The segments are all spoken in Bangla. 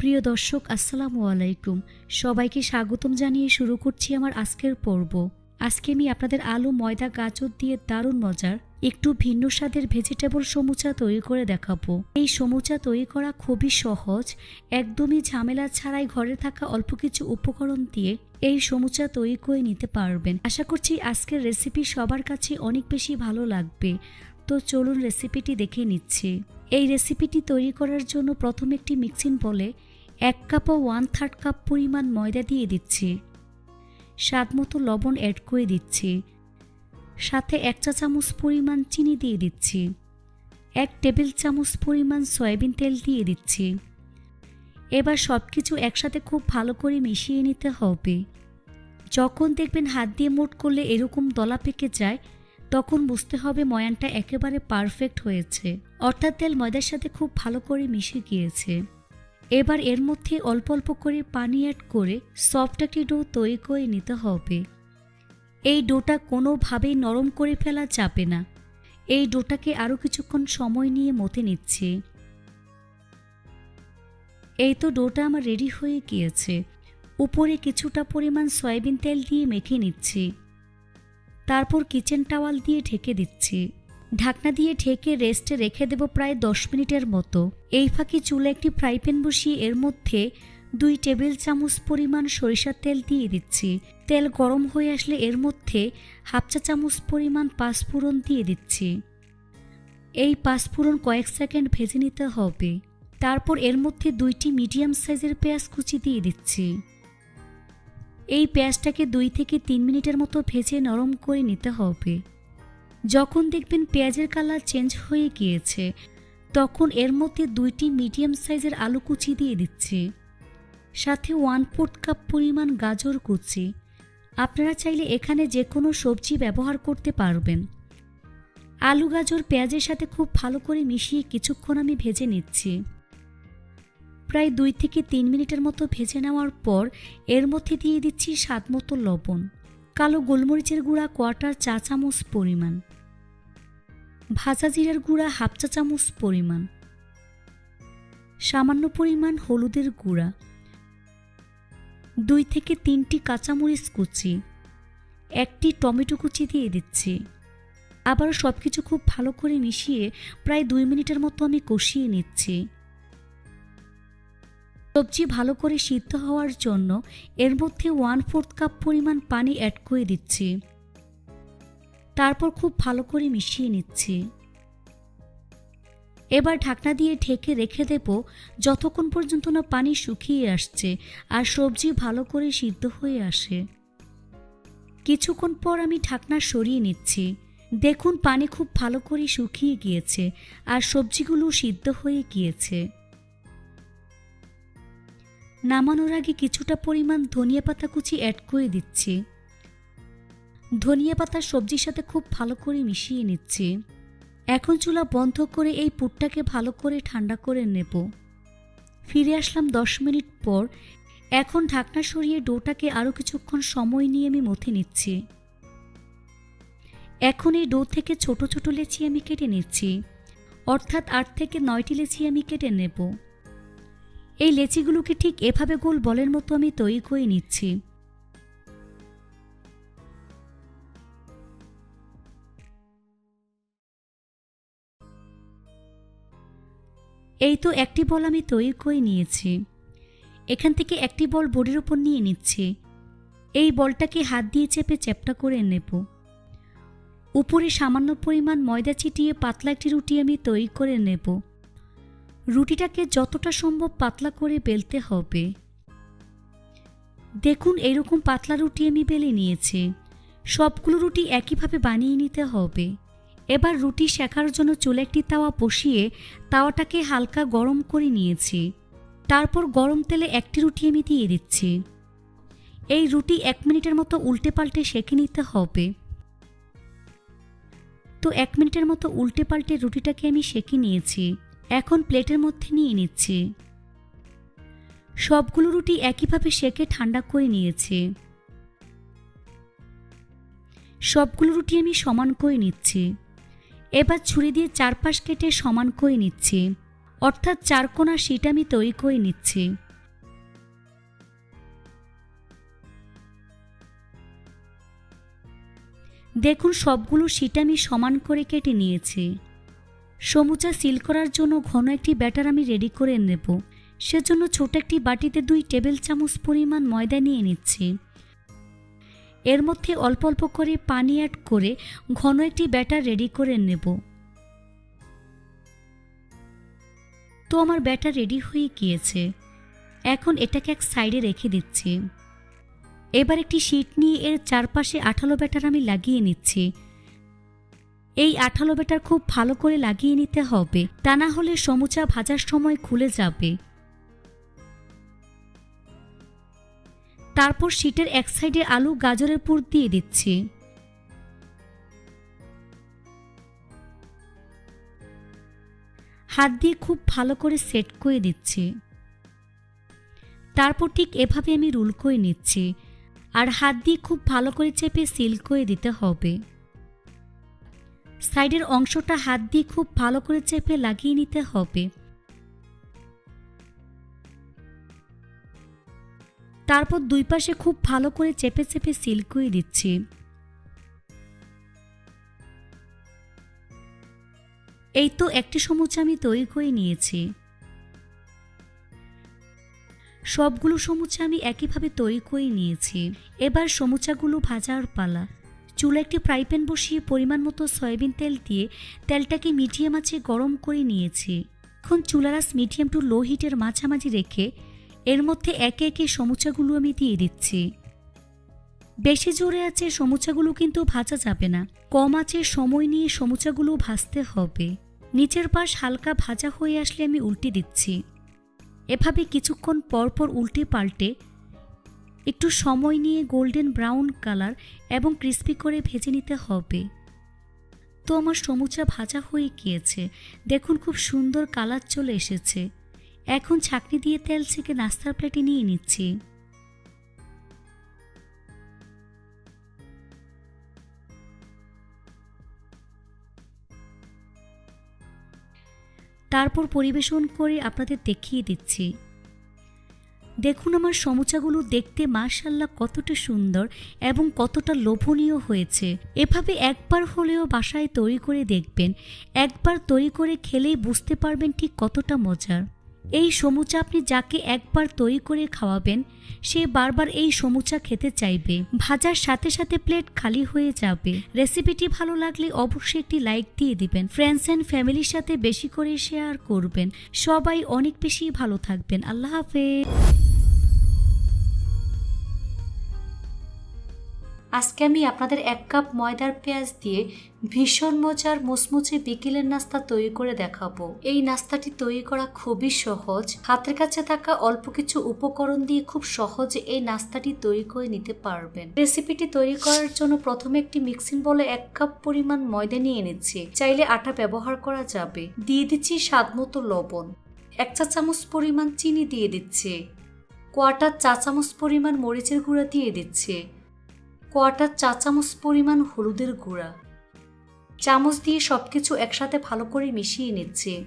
প্রিয় দর্শক, আসসালামু আলাইকুম। সবাইকে স্বাগতম জানিয়ে শুরু করছি আমার আজকের পর্ব। আজকে আমি আপনাদের আলু, ময়দা, গাজর দিয়ে দারুণ মজার একটু ভিন্ন স্বাদের ভেজিটেবল সমুচা তৈরি করে দেখাবো। এই সমুচা তৈরি করা খুবই সহজ, একদমই ঝামেলা ছাড়াই ঘরে থাকা অল্প কিছু উপকরণ দিয়ে এই সমুচা তৈরি করে নিতে পারবেন। আশা করছি আজকের রেসিপি সবার কাছে অনেক বেশি ভালো লাগবে। তো চলুন রেসিপিটি দেখে নিচ্ছি। এই রেসিপিটি তৈরি করার জন্য প্রথমে একটি মিক্সিং বলে এক কাপ ও ওয়ান থার্ড কাপ পরিমাণ ময়দা দিয়ে দিচ্ছি। স্বাদ মতো লবণ অ্যাড করে দিচ্ছি। সাথে এক চা চামচ পরিমাণ চিনি দিয়ে দিচ্ছি। এক টেবিল চামচ পরিমাণ সয়াবিন তেল দিয়ে দিচ্ছি। এবার সব কিছু একসাথে খুব ভালো করে মিশিয়ে নিতে হবে। যখন দেখবেন হাত দিয়ে মোট করলে এরকম দলা পেকে যায়, তখন বুঝতে হবে ময়ানটা একেবারে পারফেক্ট হয়েছে। অর্থাৎ তেল ময়দার সাথে খুব ভালো করে মিশে গিয়েছে। এবার এর মধ্যে অল্প অল্প করে পানি অ্যাড করে সফট একটি ডো তৈরি করে নিতে হবে। এই ডোটা কোনোভাবেই নরম করে ফেলা যাবে না। এই ডোটাকে আরও কিছুক্ষণ সময় নিয়ে মতে নিচ্ছি। এই তো ডোটা আমার রেডি হয়ে গিয়েছে। উপরে কিছুটা পরিমাণ সয়াবিন তেল দিয়ে মেখে নিচ্ছি। তারপর কিচেন টাওয়াল দিয়ে ঢেকে দিচ্ছি। ঢাকনা দিয়ে ঢেকে রেস্টে রেখে দেব প্রায় দশ মিনিটের মতো। এই ফাঁকে চুলে একটি ফ্রাই প্যান বসিয়ে এর মধ্যে দুই টেবিল চামচ পরিমাণ সরিষার তেল দিয়ে দিচ্ছি। তেল গরম হয়ে আসলে এর মধ্যে হাফ চা চামচ পরিমাণ পাঁচফোড়ন দিয়ে দিচ্ছি। এই পাঁচফোড়ন কয়েক সেকেন্ড ভেজে নিতে হবে। তারপর এর মধ্যে দুইটি মিডিয়াম সাইজের পেঁয়াজ কুচি দিয়ে দিচ্ছি। এই পেঁয়াজটাকে দুই থেকে তিন মিনিটের মতো ভেজে নরম করে নিতে হবে। যখন দেখবেন পেঁয়াজের কালার চেঞ্জ হয়ে গিয়েছে, তখন এর মধ্যে দুইটি মিডিয়াম সাইজের আলু কুচি দিয়ে দিচ্ছি। সাথে ওয়ান ফোর্থ কাপ পরিমাণ গাজর কুচি। আপনারা চাইলে এখানে যে কোনো সবজি ব্যবহার করতে পারবেন। আলু, গাজর, পেঁয়াজের সাথে খুব ভালো করে মিশিয়ে কিছুক্ষণ আমি ভেজে নিচ্ছি। প্রায় দুই থেকে তিন মিনিটের মতো ভেজে নেওয়ার পর এর মধ্যে দিয়ে দিচ্ছি স্বাদ মতো লবণ। কালো গোলমরিচের গুঁড়া কোয়াটার চা চামচ পরিমাণ। ভাজা জিরার গুঁড়া হাফ চা চামচ পরিমাণ। সামান্য পরিমাণ হলুদের গুঁড়া। দুই থেকে তিনটি কাঁচামরিচ কুচি। একটি টমেটো কুচি দিয়ে দিচ্ছি। আবারও সব কিছু খুব ভালো করে মিশিয়ে প্রায় দুই মিনিটের মতো আমি কষিয়ে নিচ্ছি। সবজি ভালো করে সিদ্ধ হওয়ার জন্য এর মধ্যে ওয়ান ফোর্থ কাপ পরিমাণ পানি অ্যাড করে দিচ্ছি। তারপর খুব ভালো করে মিশিয়ে নিচ্ছি। এবার ঢাকনা দিয়ে ঢেকে রেখে দেব যতক্ষণ পর্যন্ত না পানি শুকিয়ে আসছে আর সবজি ভালো করে সিদ্ধ হয়ে আসে। কিছুক্ষণ পর আমি ঢাকনা সরিয়ে নিচ্ছি। দেখুন পানি খুব ভালো করে শুকিয়ে গিয়েছে আর সবজিগুলো সিদ্ধ হয়ে গিয়েছে। নামানোর আগে কিছুটা পরিমাণ ধনিয়া পাতা কুচি অ্যাড করে দিচ্ছি। ধনিয়া পাতা সবজির সাথে খুব ভালো করে মিশিয়ে নিচ্ছি। এখন চুলা বন্ধ করে এই পুরটাকে ভালো করে ঠান্ডা করে নেব। ফিরে আসলাম দশ মিনিট পর। এখন ঢাকনা সরিয়ে ডোটাকে আরও কিছুক্ষণ সময় নিয়ে আমি মথে নিচ্ছি। এখন এই ডো থেকে ছোট ছোট লেচি আমি কেটে নিচ্ছি। অর্থাৎ আট থেকে নয়টি লেচি আমি কেটে নেব। এই লেচিগুলোকে ঠিক এভাবে গোল বলের মতো আমি তৈরি করে নিচ্ছি। এই তো একটি বল আমি তৈরি করে নিয়েছি। এখান থেকে একটি বল বোর্ডের উপর নিয়ে নিচ্ছি। এই বলটাকে হাত দিয়ে চেপে চ্যাপটা করে নেব। উপরে সামান্য পরিমাণ ময়দা ছিটিয়ে পাতলা একটি রুটি আমি তৈরি করে নেব। রুটিটাকে যতটা সম্ভব পাতলা করে বেলতে হবে। দেখুন, এরকম পাতলা রুটি আমি বেলে নিয়েছি। সবগুলো রুটি একইভাবে বানিয়ে নিতে হবে। এবার রুটি শেখার জন্য চুলে একটি তাওয়া বসিয়ে তাওয়াটাকে হালকা গরম করে নিয়েছি। তারপর গরম তেলে একটি রুটি আমি দিয়ে দিচ্ছি। এই রুটি এক মিনিটের মতো উল্টে পাল্টে সেঁকে নিতে হবে। তো এক মিনিটের মতো উল্টে পাল্টে রুটিটাকে আমি সেঁকে নিয়েছি। এখন প্লেটের মধ্যে নিয়ে নিচ্ছি। সবগুলো রুটি একইভাবে সেকে ঠান্ডা করে নিয়েছি। সবগুলো রুটি আমি সমান করে নিচ্ছি। এবার ছুরি দিয়ে চারপাশ কেটে সমান করে নিচ্ছি। অর্থাৎ চারকোনা শীট আমি তৈরি করে নিচ্ছি। দেখুন, সবগুলো শীট আমি সমান করে কেটে নিয়েছি। সমুচা সিল করার জন্য ঘন একটি ব্যাটার আমি রেডি করে নেব। সেজন্য ছোট একটি বাটিতে দুই টেবিল চামচ পরিমাণ ময়দা নিয়ে নিচ্ছি। এর মধ্যে অল্প অল্প করে পানি অ্যাড করে ঘন একটি ব্যাটার রেডি করে নেব। তো আমার ব্যাটার রেডি হয়ে গিয়েছে। এখন এটাকে এক সাইডে রেখে দিচ্ছি। এবার একটি শিট নিয়ে এর চারপাশে আঠালো ব্যাটার আমি লাগিয়ে নিচ্ছি। এই আঠালো ব্যাটার খুব ভালো করে লাগিয়ে নিতে হবে। তা না হলে সমুচা ভাজার সময় খুলে যাবে। তারপর শিটের এক সাইডে আলু, গাজরের পুর দিয়ে দিচ্ছি। হাত দিয়ে খুব ভালো করে সেট করে দিচ্ছি। তারপর ঠিক এভাবে আমি রুল করে নিচ্ছি। আর হাত দিয়ে খুব ভালো করে চেপে সিল করে দিতে হবে। সাইডের অংশটা হাত দিয়ে খুব ভালো করে চেপে লাগিয়ে নিতে হবে। তারপর দুই পাশে খুব ভালো করে চেপে চেপে সিল করে দিচ্ছি। এই তো একটি সমুচা আমি তৈরি করে নিয়েছি। সবগুলো সমুচা আমি একইভাবে তৈরি করে নিয়েছি। এবার সমুচাগুলো ভাজার পালা। চুলা একটি ফ্রাই প্যান বসিয়ে পরিমাণ মতো সয়াবিন তেল দিয়ে তেলটাকে মিডিয়াম আঁচে গরম করে নিয়েছি। এখন চুলারাস মিডিয়াম টু লো হিটের মাঝামাঝি রেখে এর মধ্যে একে একে সমুচাগুলো আমি দিয়ে দিচ্ছি। বেশি জোরে আছে সমুচাগুলো কিন্তু ভাজা যাবে না। কম আছে সময় নিয়ে সমুচাগুলো ভাজতে হবে। নিচের পাশ হালকা ভাজা হয়ে আসলে আমি উল্টে দিচ্ছি। এভাবে কিছুক্ষণ পরপর উল্টে পাল্টে একটু সময় নিয়ে গোল্ডেন ব্রাউন কালার এবং ক্রিস্পি করে ভেজে নিতে হবে। তো আমার সমুচা ভাজা হয়ে গিয়েছে। দেখুন খুব সুন্দর কালার চলে এসেছে। এখন ছাকনি দিয়ে তেল ছেঁকে নাস্তার প্লেটে নিয়ে নিচ্ছি। তারপর পরিবেশন করে আপনাদের দেখিয়ে দিচ্ছি। দেখুন আমার সমুচাগুলো দেখতে মাশাল্লাহ কতটা সুন্দর এবং কতটা লোভনীয় হয়েছে। এভাবে একবার হলেও বাসায় তৈরি করে দেখবেন। একবার তৈরি করে খেলেই বুঝতে পারবেন ঠিক কতটা মজার। এই সমুচা আপনি যাকে একবার তৈরি করে খাওয়াবেন, সে বারবার এই সমুচা খেতে চাইবে। ভাজার সাথে সাথে প্লেট খালি হয়ে যাবে। রেসিপিটি ভালো লাগলে অবশ্যই একটি লাইক দিয়ে দিবেন। ফ্রেন্ডস অ্যান্ড ফ্যামিলির সাথে বেশি করে শেয়ার করবেন। সবাই অনেক বেশি ভালো থাকবেন। আল্লাহ হাফেজ। আজকে আমি আপনাদের এক কাপ ময়দার পেঁয়াজ দিয়ে ভীষণ মজার মুচমুচে বিকেলের নাস্তা তৈরি করে দেখাবো। এই নাস্তাটি তৈরি করা খুবই সহজ। হাতের কাছে থাকা অল্প কিছু উপকরণ দিয়ে খুব সহজে এই নাস্তাটি তৈরি করে নিতে পারবেন। রেসিপিটি তৈরি করার জন্য প্রথমে একটি মিক্সিং বলে এক কাপ পরিমাণ ময়দা নিয়ে নিচ্ছি। চাইলে আটা ব্যবহার করা যাবে। দিয়ে দিচ্ছি স্বাদ মতো লবণ। এক চা চামচ পরিমাণ চিনি দিয়ে দিচ্ছে। কোয়াটার চা চামচ পরিমাণ মরিচের গুঁড়া দিয়ে দিচ্ছে। কোয়াটার চা চামচ পরিমাণ হলুদের গুঁড়া। চামচ দিয়ে সব কিছু একসাথে ভালো করে মিশিয়ে নিচ্ছে।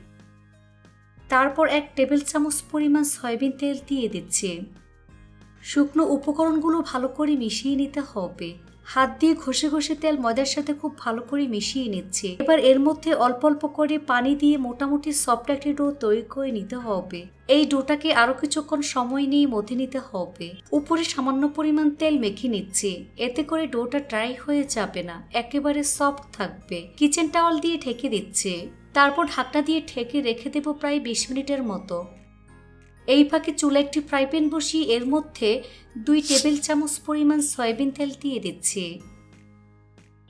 তারপর এক টেবিল চামচ পরিমাণ সয়াবিন তেল দিয়ে দিচ্ছে। শুকনো উপকরণগুলো ভালো করে মিশিয়ে নিতে হবে। হাত দিয়ে ঘষে ঘষে তেল ময়দার সাথে খুব ভালো করে মিশিয়ে নিচ্ছে। এবার এর মধ্যে অল্প অল্প করে পানি দিয়ে মোটামুটি সফট একটি ডো তৈরি করে নিতে হবে। এই ডোটাকে আরও কিছুক্ষণ সময় নিয়ে মধ্যে নিতে হবে। উপরে সামান্য পরিমাণ তেল মেখে নিচ্ছে। এতে করে ডোটা ড্রাই হয়ে যাবে না, একেবারে সফট থাকবে। কিচেন টাওয়াল দিয়ে ঢেকে দিচ্ছে। তারপর ঢাকনা দিয়ে ঢেকে রেখে দেব প্রায় বিশ মিনিটের মতো। এই ফাঁকে চুলা একটি ফ্রাই প্যান বসিয়ে এর মধ্যে দুই টেবিল চামচ পরিমাণ সয়াবিন তেল দিয়ে দিচ্ছি।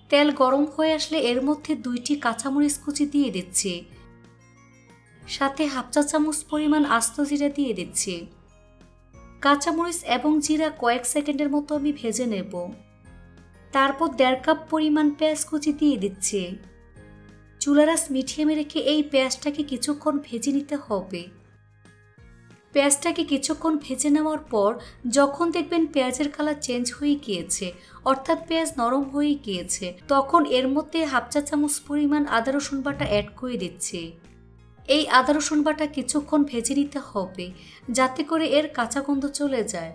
তেল গরম হয়ে আসলে এর মধ্যে দুইটি কাঁচামরিচ কুচি দিয়ে দিচ্ছি। সাথে হাফ চা চামচ পরিমাণ আস্ত জিরা দিয়ে দিচ্ছি। কাঁচামরিচ এবং জিরা কয়েক সেকেন্ডের মতো আমি ভেজে নেব। তারপর দেড় কাপ পরিমাণ পেঁয়াজ কুচি দিয়ে দিচ্ছি। চুলারাস মিডিয়ামে রেখে এই পেঁয়াজটাকে কিছুক্ষণ ভেজে নিতে হবে। পেঁয়াজটাকে কিছুক্ষণ ভেজে নেওয়ার পর যখন দেখবেন পেঁয়াজের কালার চেঞ্জ হয়ে গিয়েছে, অর্থাৎ পেঁয়াজ নরম হয়ে গিয়েছে, তখন এর মধ্যে হাফ চা চামচ পরিমাণ আদা রসুন বাটা অ্যাড করে দিচ্ছে। এই আদা রসুন বাটা কিছুক্ষণ ভেজে নিতে হবে যাতে করে এর কাঁচা গন্ধ চলে যায়।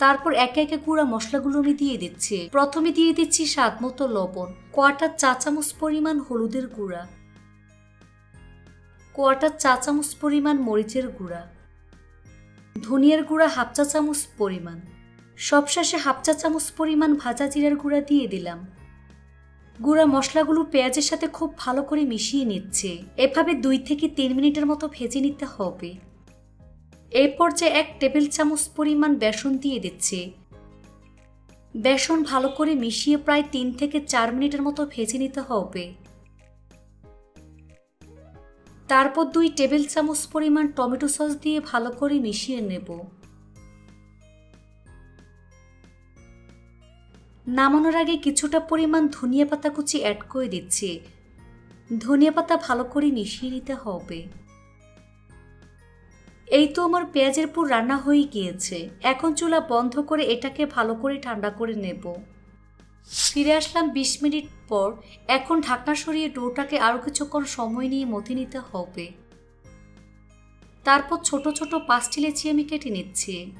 তারপর একে একে গুঁড়া মশলাগুলো আমি দিয়ে দিচ্ছি। প্রথমে দিয়ে দিচ্ছি স্বাদ মতো লবণ কোয়াটার চা চামচ পরিমাণ হলুদের গুঁড়া কোয়াটার চা চামচ পরিমাণ মরিচের গুঁড়া, ধনিয়ার গুঁড়া হাফ চা চামচ পরিমাণ, সবশেষে হাফ চা চামচ পরিমাণ ভাজা জিরার গুঁড়া দিয়ে দিলাম। গুঁড়া মশলাগুলো পেঁয়াজের সাথে খুব ভালো করে মিশিয়ে নিচ্ছে। এভাবে দুই থেকে তিন মিনিটের মতো ভেজে নিতে হবে। এই পর্যায়ে এক টেবিল চামচ পরিমাণ বেসন দিয়ে দিচ্ছে। বেসন ভালো করে মিশিয়ে প্রায় তিন থেকে চার মিনিটের মতো ভেজে নিতে হবে। তারপর দুই টেবিল চামচ পরিমাণ টমেটো সস দিয়ে ভালো করে মিশিয়ে নেব। নামানোর আগে কিছুটা পরিমাণ ধনিয়া পাতা কুচি অ্যাড করে দিচ্ছি। ধনিয়া পাতা ভালো করে মিশিয়ে নিতে হবে। এই তো আমার পেঁয়াজের পুর রান্না হয়ে গিয়েছে। এখন চুলা বন্ধ করে এটাকে ভালো করে ঠান্ডা করে নেব। ফিরে আসলাম বিশ মিনিট পর। এখন ঢাকনা সরিয়ে ডোটাকে আরও কিছুক্ষণ সময় নিয়ে মতি নিতে হবে। তারপর ছোট ছোট পাঁচটি লেচি আমি কেটে নিচ্ছি।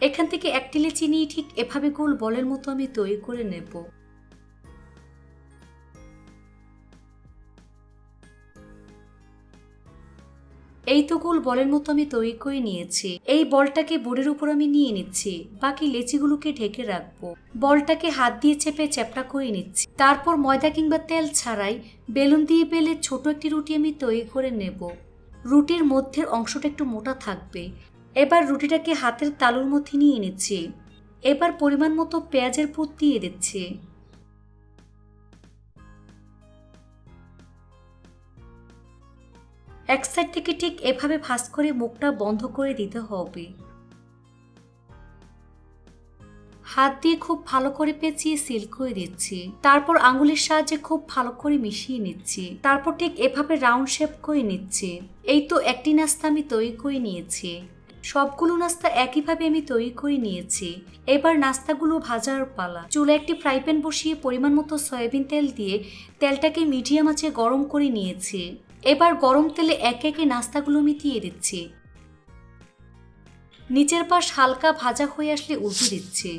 এখান থেকে একটি লেচি নিয়ে ঠিক এভাবে গোল বলের মতো আমি তৈরি করে নেব। এই তো গোল বলের মতো আমি তৈরি করে নিয়েছি। এই বলটাকে বোর্ডের উপর আমি নিয়ে নিচ্ছি। বাকি লেচিগুলোকে ঢেকে রাখব। বলটাকে হাত দিয়ে চেপে চ্যাপটা করে নিচ্ছি। তারপর ময়দা কিংবা তেল ছাড়াই বেলুন দিয়ে বেলে ছোট একটি রুটি আমি তৈরি করে নেব। রুটির মধ্যের অংশটা একটু মোটা থাকবে। এবার রুটিটাকে হাতের তালুর মধ্যে নিয়ে নিচ্ছি। এবার পরিমাণ মতো পেঁয়াজের পুর দিয়ে দিচ্ছি। এক সাইড থেকে ঠিক এভাবে ভাঁজ করে মুখটা বন্ধ করে দিতে হবে। হাত দিয়ে খুব ভালো করে পেঁচিয়ে সিল করে দিচ্ছি। তারপর আঙ্গুলের সাহায্যে খুব ভালো করে মিশিয়ে নিচ্ছি। তারপর ঠিক এভাবে রাউন্ড শেপ করে নিচ্ছি। এই তো একটি নাস্তা আমি তৈরি করে নিয়েছি। সবগুলো নাস্তা একইভাবে আমি তৈরি করে নিয়েছি। এবার নাস্তাগুলো ভাজার পালা। চুলে একটি ফ্রাই প্যান বসিয়ে পরিমাণ মতো সয়াবিন তেল দিয়ে তেলটাকে মিডিয়াম আঁচে গরম করে নিয়েছি। এবার গরম তেলে একে একে নাস্তাগুলো মিটিয়ে দিচ্ছি। নিচের পাশ হালকা ভাজা হয়ে আসলে উল্টে দিচ্ছে।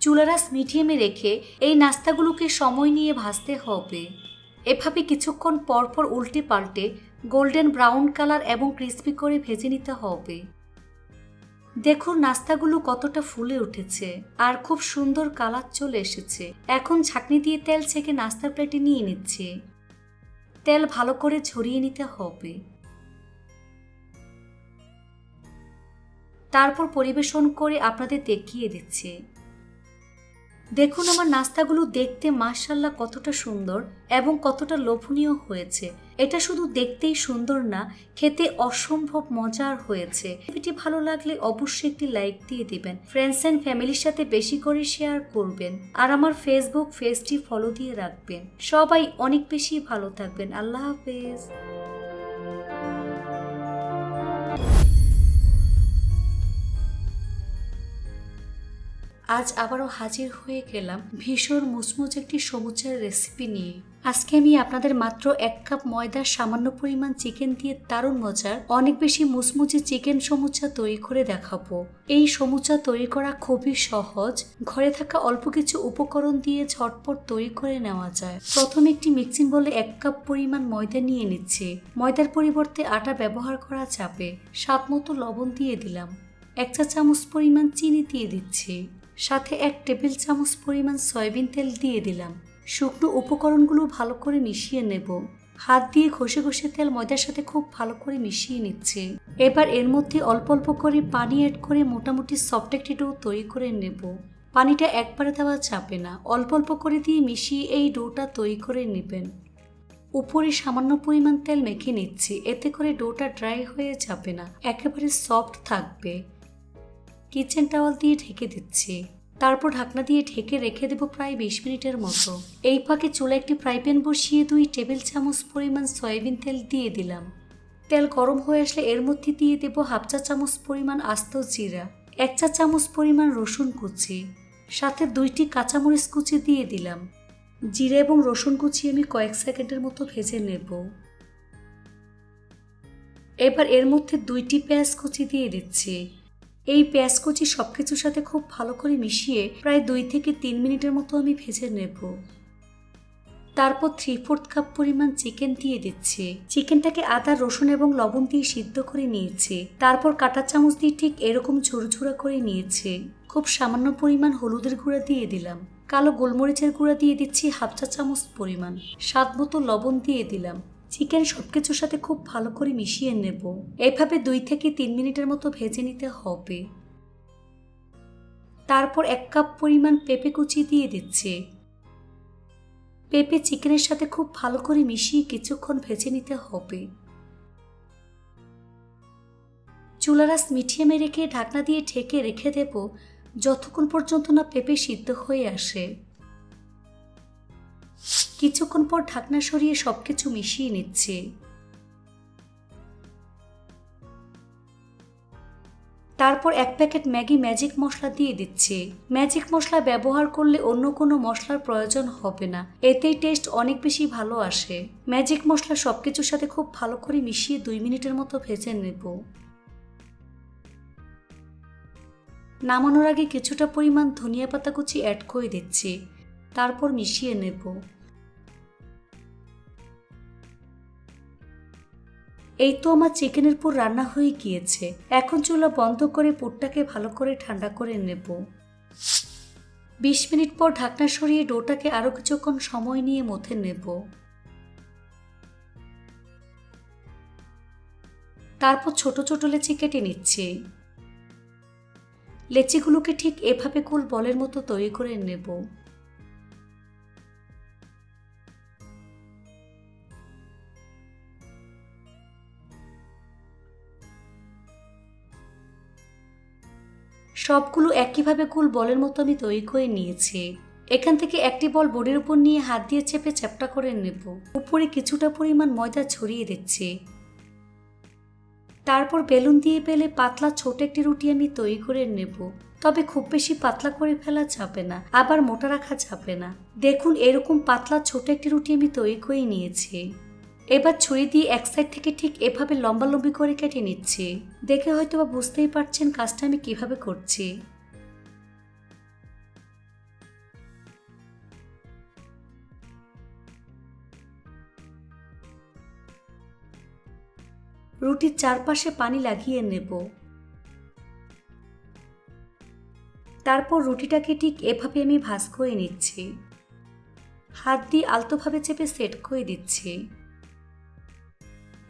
চুলারাস মিডিয়ামে রেখে এই নাস্তাগুলোকে সময় নিয়ে ভাজতে হবে। এভাবে কিছুক্ষণ পরপর উল্টে পাল্টে গোল্ডেন ব্রাউন কালার এবং ক্রিস্পি করে ভেজে নিতে হবে। দেখুন নাস্তাগুলো কতটা ফুলে উঠেছে আর খুব সুন্দর কালার চলে এসেছে। এখন ছাকনি দিয়ে তেল ছেঁকে নাস্তার প্লেটে নিয়ে নিচ্ছে। তেল ভালো করে ছড়িয়ে নিতে হবে। তারপর পরিবেশন করে আপনাদের দেখিয়ে দিচ্ছে। দেখুন আমার নাস্তাগুলো দেখতে মার্শাল্লাহ কতটা সুন্দর এবং কতটা লোভনীয় হয়েছে। এটা শুধু দেখতেই সুন্দর না, খেতে অসম্ভব মজার হয়েছে। ভিডিওটি ভালো লাগলে অবশ্যই একটি লাইক দিয়ে দিবেন। ফ্রেন্ডস অ্যান্ড ফ্যামিলির সাথে বেশি করে শেয়ার করবেন। আর আমার ফেসবুক পেজটি ফলো দিয়ে রাখবেন। সবাই অনেক বেশি ভালো থাকবেন। আল্লাহ হাফেজ। আজ আবারও হাজির হয়ে গেলাম ভীষণ মুচমুচ একটি সমুচার রেসিপি নিয়ে। আজকে আমি আপনাদের মাত্র এক কাপ ময়দার সামান্য পরিমাণ চিকেন দিয়ে দারুণ মজার, অনেক বেশি মুচমুচে চিকেন সমুচা তৈরি করে দেখাবো। এই সমুচা তৈরি করা খুবই সহজ, ঘরে থাকা অল্প কিছু উপকরণ দিয়ে ঝটপট তৈরি করে নেওয়া যায়। প্রথমে একটি মিক্সিং বলে এক কাপ পরিমাণ ময়দা নিয়ে নিচ্ছে। ময়দার পরিবর্তে আটা ব্যবহার করা যাবে। স্বাদ মতো লবণ দিয়ে দিলাম। এক চা চামচ পরিমাণ চিনি দিয়ে দিচ্ছি। সাথে এক টেবিল চামচ পরিমাণ সয়াবিন তেল দিয়ে দিলাম। শুকনো উপকরণগুলো ভালো করে মিশিয়ে নেব। হাত দিয়ে ঘষে ঘষে তেল ময়দার সাথে খুব ভালো করে মিশিয়ে নিচ্ছে। এবার এর মধ্যে অল্প অল্প করে পানি অ্যাড করে মোটামুটি সফট একটি ডো তৈরি করে নেব। পানিটা একবারে দেওয়া চাপে না। অল্প অল্প করে দিয়ে মিশিয়ে এই ডোটা তৈরি করে নেবেন। উপরে সামান্য পরিমাণ তেল মেখে নিচ্ছি। এতে করে ডোটা ড্রাই হয়ে যাবে না। একেবারে সফট থাকবে। কিচেন টাওয়াল দিয়ে ঢেকে দিচ্ছি। তারপর ঢাকনা দিয়ে ঢেকে রেখে দেবো প্রায় বিশ মিনিটের মতো। এই ফাঁকে চুলা একটি ফ্রাই প্যান বসিয়ে দুই টেবিল চামচ পরিমাণ সয়াবিন তেল দিয়ে দিলাম। তেল গরম হয়ে আসলে এর মধ্যে দিয়ে দেব হাফ চা চামচ পরিমাণ আস্ত জিরা, এক চা চামচ পরিমাণ রসুন কুচি, সাথে দুইটি কাঁচামরিচ কুচি দিয়ে দিলাম। জিরা এবং রসুন কুচি আমি কয়েক সেকেন্ডের মতো ভেজে নেব। এবার এর মধ্যে দুইটি পেঁয়াজ কুচি দিয়ে দিচ্ছি। এই পেঁয়াজ কুচি সব কিছুর সাথে খুব ভালো করে মিশিয়ে প্রায় দুই থেকে তিন মিনিটের মতো আমি ভেজে নেব। তারপর থ্রি ফোর্থ কাপ পরিমাণ চিকেন দিয়ে দিচ্ছি। চিকেনটাকে আদা, রসুন এবং লবণ দিয়ে সিদ্ধ করে নিয়েছি। তারপর কাঁটা চামচ দিয়ে ঠিক এরকম ঝুরঝুরা করে নিয়েছি। খুব সামান্য পরিমাণ হলুদের গুঁড়া দিয়ে দিলাম। কালো গোলমরিচের গুঁড়া দিয়ে দিচ্ছি হাফ চা চামচ পরিমাণ। স্বাদ মতো লবণ দিয়ে দিলাম। চিকেন সব কিছুর সাথে খুব ভালো করে মিশিয়ে নেব। এভাবে দুই থেকে তিন মিনিটের মতো ভেজে নিতে হবে। তারপর এক কাপ পরিমাণ পেঁপে কুচি দিয়ে দিচ্ছে। পেঁপে চিকেনের সাথে খুব ভালো করে মিশিয়ে কিছুক্ষণ ভেজে নিতে হবে। চুলারাস মিডিয়ামে রেখে ঢাকনা দিয়ে ঢেকে রেখে দেব যতক্ষণ পর্যন্ত না পেঁপে সিদ্ধ হয়ে আসে। কিছুক্ষণ পর ঢাকনা সরিয়ে সবকিছু মিশিয়ে নিচ্ছে। তারপর এক প্যাকেট ম্যাগি ম্যাজিক মশলা দিয়ে দিচ্ছে। ম্যাজিক মশলা ব্যবহার করলে অন্য কোনো মশলার প্রয়োজন হবে না। এতেই টেস্ট অনেক বেশি ভালো আসে। ম্যাজিক মশলা সবকিছুর সাথে খুব ভালো করে মিশিয়ে দুই মিনিটের মতো ভেজে নেব। নামানোর আগে কিছুটা পরিমাণ ধনিয়া পাতা কুচি অ্যাড করে দিচ্ছি। তারপর মিশিয়ে নেব। এই তো আমার চিকেনের পুর রান্না হয়ে গিয়েছে। এখন চুলা বন্ধ করে পুরটাকে ভালো করে ঠান্ডা করে নেব। বিশ মিনিট পর ঢাকনা সরিয়ে ডোটাকে আরও কিছুক্ষণ সময় নিয়ে মথে নেব। তারপর ছোট ছোট লেচি কেটে নিচ্ছি। লেচিগুলোকে ঠিক এভাবে কুল বলের মতো তৈরি করে নেব। সবগুলো একইভাবে কুল বলের মতো আমি তৈরি করে নিয়েছি। এখান থেকে একটি বল বোর্ডের উপর নিয়ে হাত দিয়ে চেপে চ্যাপটা করে নেব। উপরে কিছুটা পরিমাণ ময়দা ছড়িয়ে দিচ্ছি। তারপর বেলুন দিয়ে পেলে পাতলা ছোট একটি রুটি আমি তৈরি করে নেব। তবে খুব বেশি পাতলা করে ফেলা যাবে না, আবার মোটা রাখা যাবে না। দেখুন, এরকম পাতলা ছোট একটি রুটি আমি তৈরি করে নিয়েছি। এবার ছুরি দিয়ে এক সাইড থেকে ঠিক এভাবে লম্বালম্বি করে কেটে নিচ্ছি। দেখে হয়তো বা বুঝতেই পারছেন কাজটা আমি কীভাবে করছি। রুটির চারপাশে পানি লাগিয়ে নেব। তারপর রুটিটাকে ঠিক এভাবে আমি ভাজ করে নিচ্ছি। হাত দিয়ে আলতোভাবে চেপে সেট করে দিচ্ছি।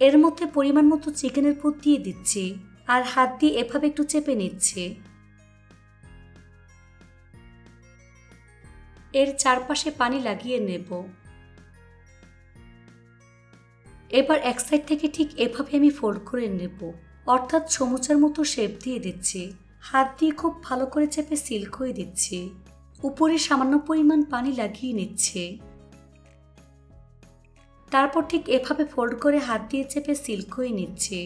এর মধ্যে পরিমাণ মতো চিকেনের পুর দিয়ে দিচ্ছি আর হাত দিয়ে এভাবে একটু চেপে নিচ্ছে। এর চারপাশে পানি লাগিয়ে নেব। এবার এক সাইড থেকে ঠিক এভাবে আমি ফোল্ড করে নেব। অর্থাৎ সমুচার মতো শেপ দিয়ে দিচ্ছি। হাত দিয়ে খুব ভালো করে চেপে সিল করে দিচ্ছি। উপরে সামান্য পরিমাণ পানি লাগিয়ে নিচ্ছে। তারপর ঠিক এভাবে ফোল্ড করে হাত দিয়ে চেপে সিল করে নিচ্ছি।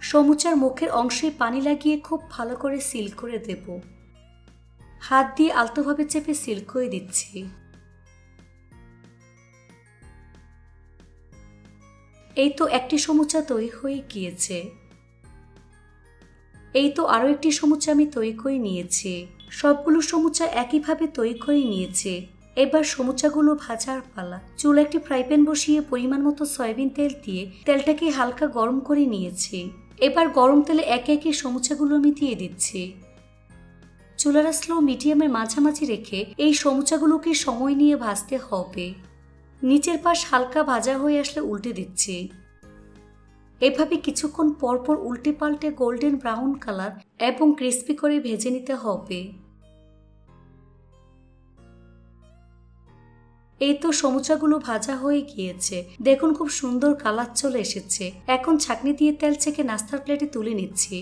সমুচার মুখের অংশে পানি লাগিয়ে খুব ভালো করে সিল করে দেব। হাত দিয়ে আলতোভাবে চেপে সিল করে দিচ্ছি। এই তো একটি সমুচা তৈরি হয়ে গিয়েছে। এই তো আরও একটি সমুচা আমি তৈরি করে নিয়েছি। সবগুলো সমুচা একইভাবে তৈরি করে নিয়েছে। এবার সমুচাগুলো ভাজার পালা। চুল একটি ফ্রাই প্যান বসিয়ে পরিমাণ মতো সয়াবিন তেল দিয়ে তেলটাকে হালকা গরম করে নিয়েছি। এবার গরম তেলে একে একে সমুচাগুলো আমি দিয়ে দিচ্ছি। চুলারা স্লো মিডিয়ামের মাঝামাঝি রেখে এই সমুচাগুলোকে সময় নিয়ে ভাজতে হবে। নিচের পাশ হালকা ভাজা হয়ে আসলে উল্টে দিচ্ছি। এভাবে কিছুক্ষণ পরপর উল্টে পাল্টে গোল্ডেন ব্রাউন কালার এবং ক্রিস্পি করে ভেজে নিতে হবে। এই তো সমুচাগুলো ভাজা হয়ে গিয়েছে। দেখুন খুব সুন্দর কালার চলে এসেছে। এখন ছাকনি দিয়ে তেল ছেঁকে নাস্তার প্লেটে তুলে নিচ্ছি।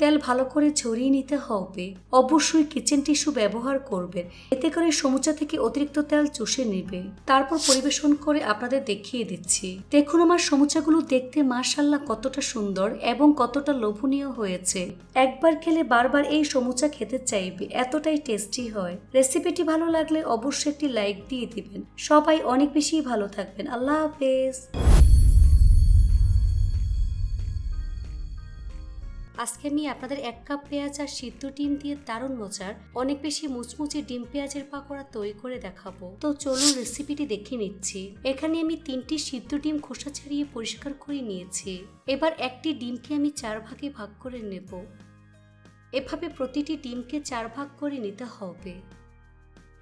তেল ভালো করে ছড়িয়ে নিতে হবে। অবশ্যই কিচেন টিস্যু ব্যবহার করবেন। এতে করে সমুচা থেকে অতিরিক্ত তেল চুষে নেবে। তারপর পরিবেশন করে আপনাদের দেখিয়ে দিচ্ছি। দেখুন আমার সমুচাগুলো দেখতে মাশাল্লাহ কতটা সুন্দর এবং কতটা লোভনীয় হয়েছে। একবার খেলে বারবার এই সমুচা খেতে চাইবে, এতটাই টেস্টি হয়। রেসিপিটি ভালো লাগলে অবশ্যই একটি লাইক দিয়ে দিবেন। সবাই অনেক বেশি ভালো থাকবেন। আল্লাহ হাফেজ। আজকে আমি আপনাদের এক কাপ পেঁয়াজ আর সিদ্ধ ডিম দিয়ে দারুণ মজার, অনেক বেশি মুচমুচে ডিম পেঁয়াজের পাকোড়া তৈরি করে দেখাবো। তো চলুন রেসিপিটি দেখে নিচ্ছি। এখানে আমি তিনটি সিদ্ধ ডিম খোসা ছাড়িয়ে পরিষ্কার করে নিয়েছি। এবার একটি ডিমকে আমি চার ভাগে ভাগ করে নেব। এভাবে প্রতিটি ডিমকে চার ভাগ করে নিতে হবে।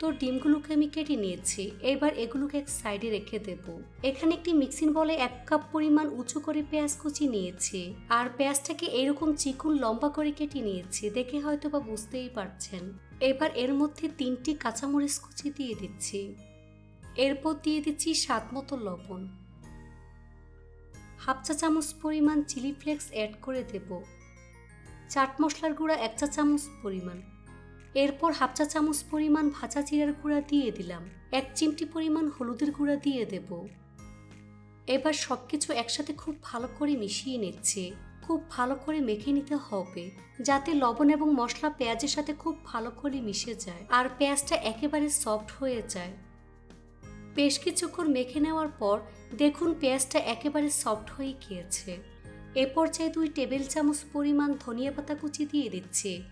তো ডিমগুলোকে আমি কেটে নিয়েছি। এবার এগুলোকে এক সাইডে রেখে দেব। এখানে একটি মিক্সিং বলে এক কাপ পরিমাণ উঁচু করে পেঁয়াজ কুচি নিয়েছি। আর পেঁয়াজটাকে এরকম চিকুন লম্বা করে কেটে নিয়েছি। দেখে হয়তো বা বুঝতেই পারছেন। এবার এর মধ্যে তিনটি কাঁচামরিচ কুচি দিয়ে দিচ্ছি। এরপর দিয়ে দিচ্ছি স্বাদ মতো লবণ। হাফ চা চামচ পরিমাণ চিলি ফ্লেক্স অ্যাড করে দেব। চাট মশলার গুঁড়া এক চা চামচ পরিমাণ। এরপর হাফ চা চামচ পরিমাণ ভাজা জিরার গুঁড়া দিয়ে দিলাম। এক চিমটি পরিমাণ হলুদের গুঁড়া দিয়ে দেব। এবার সব কিছু একসাথে খুব ভালো করে মিশিয়ে নিচ্ছে। খুব ভালো করে মেখে নিতে হবে, যাতে লবণ এবং মশলা পেঁয়াজের সাথে খুব ভালো করে মিশে যায় আর পেঁয়াজটা একেবারে সফট হয়ে যায়। বেশ কিছুক্ষণ মেখে নেওয়ার পর দেখুন পেঁয়াজটা একেবারে সফট হয়ে গিয়েছে। এ পর্যায়ে দুই টেবিল চামচ পরিমাণ ধনিয়া পাতা কুচি দিয়ে দিচ্ছে।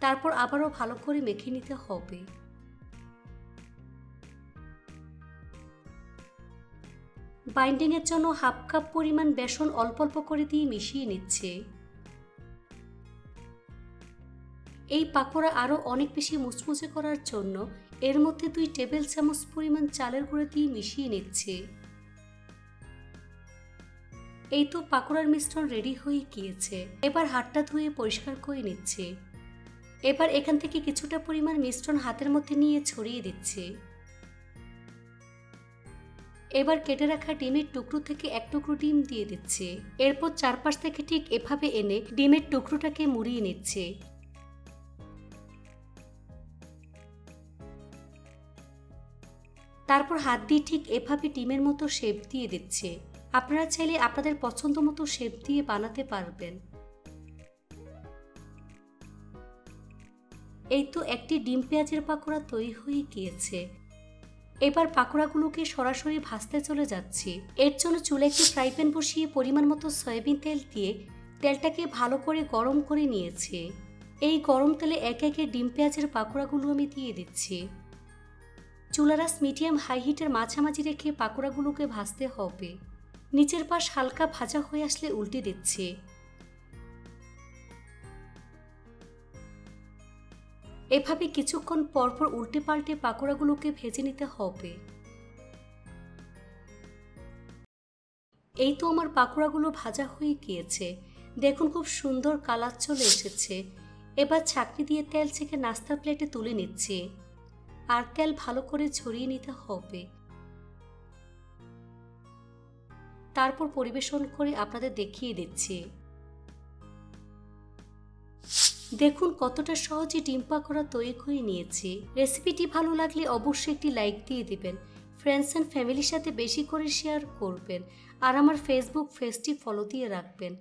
তারপর আবারও ভালো করে মেখে নিতে হবে। বাইন্ডিংয়ের জন্য হাফ কাপ পরিমাণ বেসন অল্প অল্প করে দিয়ে মিশিয়ে নিচ্ছে। এই পাকোড়া আরও অনেক বেশি মুচমুচে করার জন্য এর মধ্যে দুই টেবিল চামচ পরিমাণ চালের গুঁড়ো দিয়ে মিশিয়ে নিচ্ছে। এই তো পাকোড়ার মিশ্রণ রেডি হয়ে গিয়েছে। এবার হাতটা ধুয়ে পরিষ্কার করে নিচ্ছে। এবার এখান থেকে কিছুটা পরিমাণ মিশ্রণ হাতের মধ্যে নিয়ে ছড়িয়ে দিচ্ছে। এবার কেটে রাখা ডিমের টুকরো থেকে এক টুকরো ডিম দিয়ে দিচ্ছে। এরপর চারপাশ থেকে ঠিক এভাবে এনে ডিমের টুকরোটাকে মুড়িয়ে নিচ্ছে। তারপর হাত দিয়ে ঠিক এভাবে ডিমের মতো শেপ দিয়ে দিচ্ছে। আপনারা চাইলে আপনাদের পছন্দ মতো শেপ দিয়ে বানাতে পারবেন। এই তো একটি ডিম পেঁয়াজের পাকোড়া তৈরি হয়ে গিয়েছে। এবার পাকোড়াগুলোকে সরাসরি ভাজতে চলে যাচ্ছি। এর জন্য চুলে একটি ফ্রাই প্যান বসিয়ে পরিমাণ মতো সয়াবিন তেল দিয়ে তেলটাকে ভালো করে গরম করে নিয়েছি। এই গরম তেলে একে একে ডিম পেঁয়াজের পাকোড়াগুলো আমি দিয়ে দিচ্ছি। চুলারাস মিডিয়াম হাই হিটের মাঝামাঝি রেখে পাকোড়াগুলোকে ভাজতে হবে। নিচের পাশ হালকা ভাজা হয়ে আসলে উল্টে দিচ্ছে। এভাবে কিছুক্ষণ পরপর উল্টে পাল্টে পাকোড়াগুলোকে ভেজে নিতে হবে। এই তো আমার পাকোড়াগুলো ভাজা হয়ে গিয়েছে। দেখুন খুব সুন্দর কালার চলে এসেছে। এবার ছাকনি দিয়ে তেল ছেঁকে নাস্তার প্লেটে তুলে নিচ্ছি। আর তেল ভালো করে ছড়িয়ে নিতে হবে। তারপর পরিবেশন করে আপনাদের দেখিয়ে দিচ্ছি। দেখুন কতটা সহজে ডিম পাকোড়া তৈরি করে নিয়েছি। রেসিপিটি ভালো লাগলে অবশ্যই একটি লাইক দিয়ে দিবেন। ফ্রেন্ডস অ্যান্ড ফ্যামিলির সাথে বেশি করে শেয়ার করবেন। আর আমার ফেসবুক পেজটি ফলো দিয়ে রাখবেন।